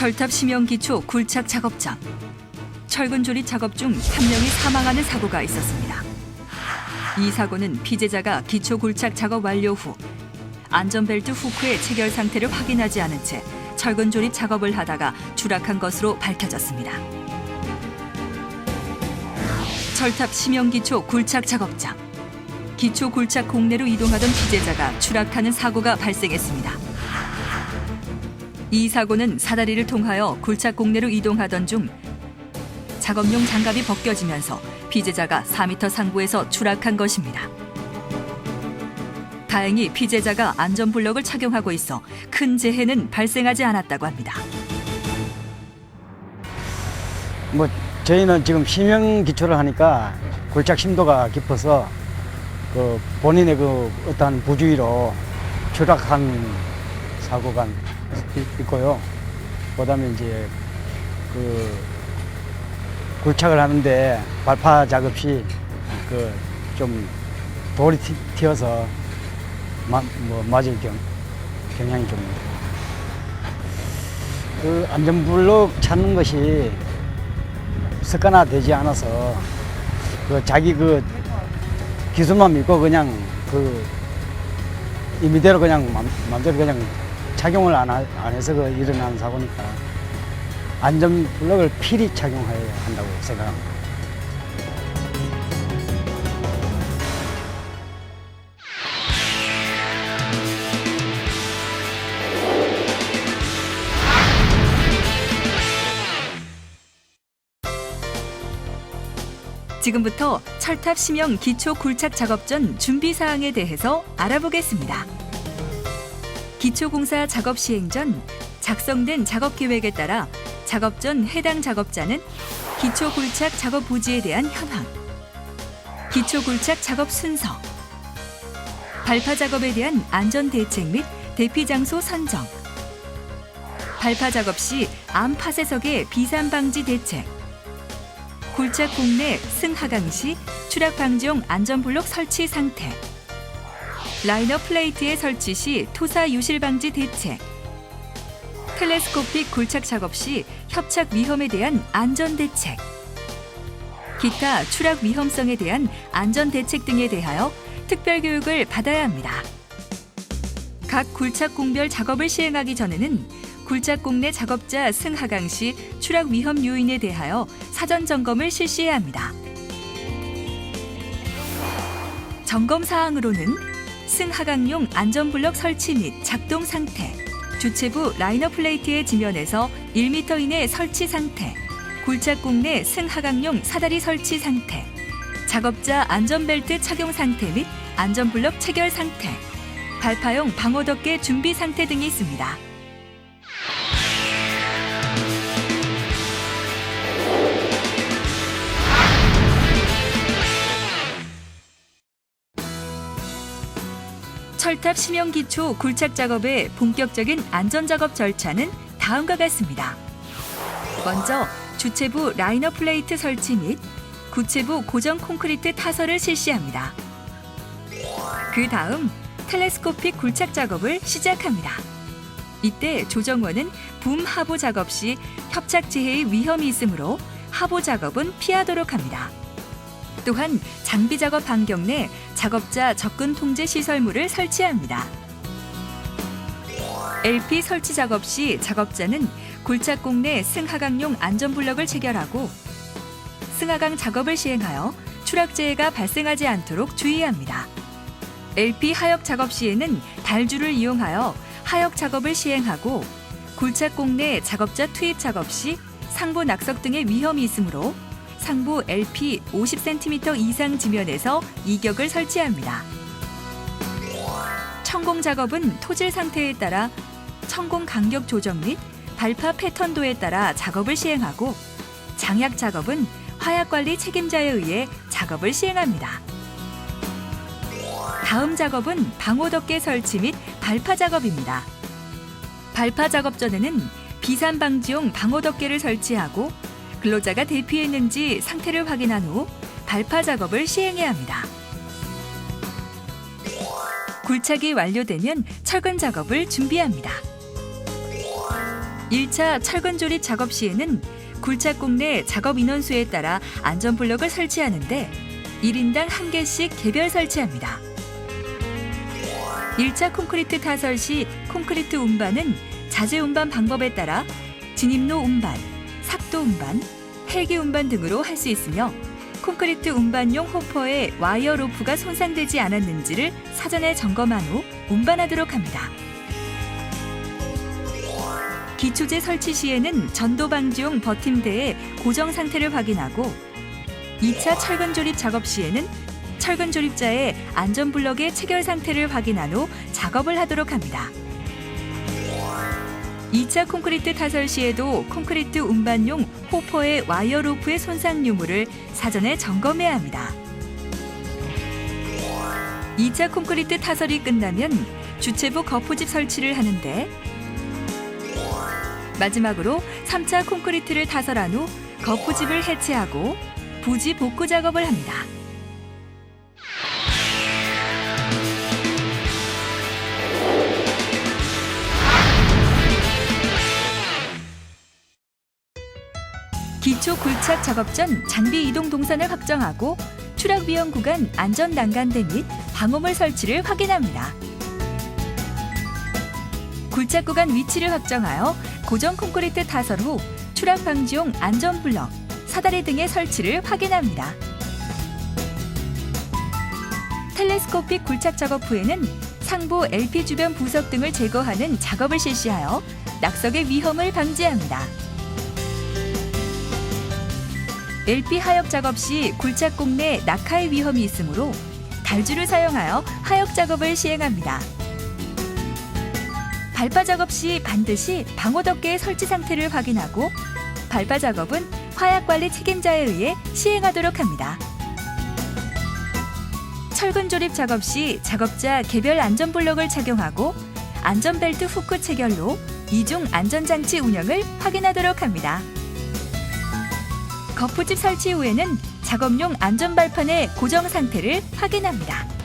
철탑 심형 기초 굴착 작업장. 철근 조립 작업 중 한 명이 사망하는 사고가 있었습니다. 이 사고는 피해자가 기초 굴착 작업 완료 후 안전벨트 후크의 체결 상태를 확인하지 않은 채 철근 조립 작업을 하다가 추락한 것으로 밝혀졌습니다. 철탑 심형 기초 굴착 작업장. 기초 굴착 공내로 이동하던 피해자가 추락하는 사고가 발생했습니다. 이 사고는 사다리를 통하여 굴착 공내로 이동하던 중 작업용 장갑이 벗겨지면서 피해자가 4m 상부에서 추락한 것입니다. 다행히 피해자가 안전 블럭을 착용하고 있어 큰 재해는 발생하지 않았다고 합니다. 뭐 저희는 지금 심형 기초를 하니까 골짝 심도가 깊어서 그 본인의 그 어떠한 부주의로 추락한 사고가 있- 있고요. 그 다음에 이제 그 굴착을 하는데 발파 작업 시 그 좀 돌이 튀- 튀어서 마, 뭐 맞을 경, 경향이 좀. 그 안전블록 찾는 것이 습관화되지 않아서 그 자기 그 기술만 믿고 그냥 그 임의대로 그냥 맘, 맘대로 그냥 착용을 안, 하- 안 해서 그 일어난 사고니까 안전 블럭을 필히 착용해야 한다고 생각합니다. 지금부터 철탑 심형 기초 굴착 작업 전 준비 사항에 대해서 알아보겠습니다. 기초공사 작업 시행 전 작성된 작업 계획에 따라 작업 전 해당 작업자는 기초 굴착 작업 부지에 대한 현황, 기초 굴착 작업 순서, 발파 작업에 대한 안전 대책 및 대피 장소 선정, 발파 작업 시 암 파쇄석의 비산 방지 대책, 굴착 공내 승하강 시 추락 방지용 안전 블록 설치 상태. 라이너 플레이트의 설치 시 토사 유실 방지 대책. 텔레스코픽 굴착 작업 시 협착 위험에 대한 안전 대책. 기타 추락 위험성에 대한 안전 대책 등에 대하여 특별 교육을 받아야 합니다. 각 굴착 공별 작업을 시행하기 전에는 굴착 공내 작업자 승하강 시 추락 위험 요인에 대하여 사전 점검을 실시해야 합니다. 점검 사항으로는 승 하강용 안전블럭 설치 및 작동 상태, 주체부 라이너 플레이트의 지면에서 1m 이내 설치 상태, 굴착공 내 승하강용 사다리 설치 상태, 작업자 안전벨트 착용 상태 및 안전블럭 체결 상태, 발파용 방호덮개 준비 상태 등이 있습니다. 철탑 심형 기초 굴착 작업의 본격적인 안전 작업 절차는 다음과 같습니다. 먼저 주체부 라이너 플레이트 설치 및 구체부 고정 콘크리트 타설을 실시합니다. 그 다음 텔레스코픽 굴착 작업을 시작합니다. 이때 조정원은 붐 하부 작업 시 협착 재해의 위험이 있으므로 하부 작업은 피하도록 합니다. 또한 장비 작업 반경 내 작업자 접근 통제 시설물을 설치합니다. LP 설치 작업 시 작업자는 굴착공 내 승하강용 안전블럭을 체결하고 승하강 작업을 시행하여 추락재해가 발생하지 않도록 주의합니다. LP 하역 작업 시에는 달주를 이용하여 하역 작업을 시행하고 굴착공 내 작업자 투입 작업 시 상부 낙석 등의 위험이 있으므로 상부 LP 50cm 이상 지면에서 이격을 설치합니다. 천공 작업은 토질 상태에 따라 천공 간격 조정 및 발파 패턴도에 따라 작업을 시행하고 장약 작업은 화약 관리 책임자에 의해 작업을 시행합니다. 다음 작업은 방호 덮개 설치 및 발파 작업입니다. 발파 작업 전에는 비산 방지용 방호 덮개를 설치하고 근로자가 대피했는지 상태를 확인한 후 발파 작업을 시행해야 합니다. 굴착이 완료되면 철근 작업을 준비합니다. 1차 철근 조립 작업 시에는 굴착공 내 작업 인원수에 따라 안전 블록을 설치하는데 1인당 한 개씩 개별 설치합니다. 1차 콘크리트 타설 시 콘크리트 운반은 자재 운반 방법에 따라 진입로 운반, 삭도 운반, 헬기 운반 등으로 할 수 있으며 콘크리트 운반용 호퍼에 와이어 로프가 손상되지 않았는지를 사전에 점검한 후 운반하도록 합니다. 기초재 설치 시에는 전도 방지용 버팀대의 고정 상태를 확인하고 2차 철근 조립 작업 시에는 철근 조립자의 안전 블럭의 체결 상태를 확인한 후 작업을 하도록 합니다. 2차 콘크리트 타설 시에도 콘크리트 운반용 호퍼의 와이어 로프의 손상 유무를 사전에 점검해야 합니다. 2차 콘크리트 타설이 끝나면 주체부 거푸집 설치를 하는데 마지막으로 3차 콘크리트를 타설한 후 거푸집을 해체하고 부지 복구 작업을 합니다. 기초 굴착 작업 전 장비 이동 동선을 확정하고 추락 위험 구간 안전 난간대 및 방호물 설치를 확인합니다. 굴착 구간 위치를 확정하여 고정 콘크리트 타설 후 추락 방지용 안전 블럭, 사다리 등의 설치를 확인합니다. 텔레스코픽 굴착 작업 후에는 상부 LP 주변 부석 등을 제거하는 작업을 실시하여 낙석의 위험을 방지합니다. LP 하역 작업 시 굴착공 내 낙하의 위험이 있으므로 달주를 사용하여 하역 작업을 시행합니다. 발파 작업 시 반드시 방호 덮개의 설치 상태를 확인하고 발파 작업은 화약 관리 책임자에 의해 시행하도록 합니다. 철근 조립 작업 시 작업자 개별 안전 블록을 착용하고 안전벨트 후크 체결로 이중 안전장치 운영을 확인하도록 합니다. 거푸집 설치 후에는 작업용 안전발판의 고정 상태를 확인합니다.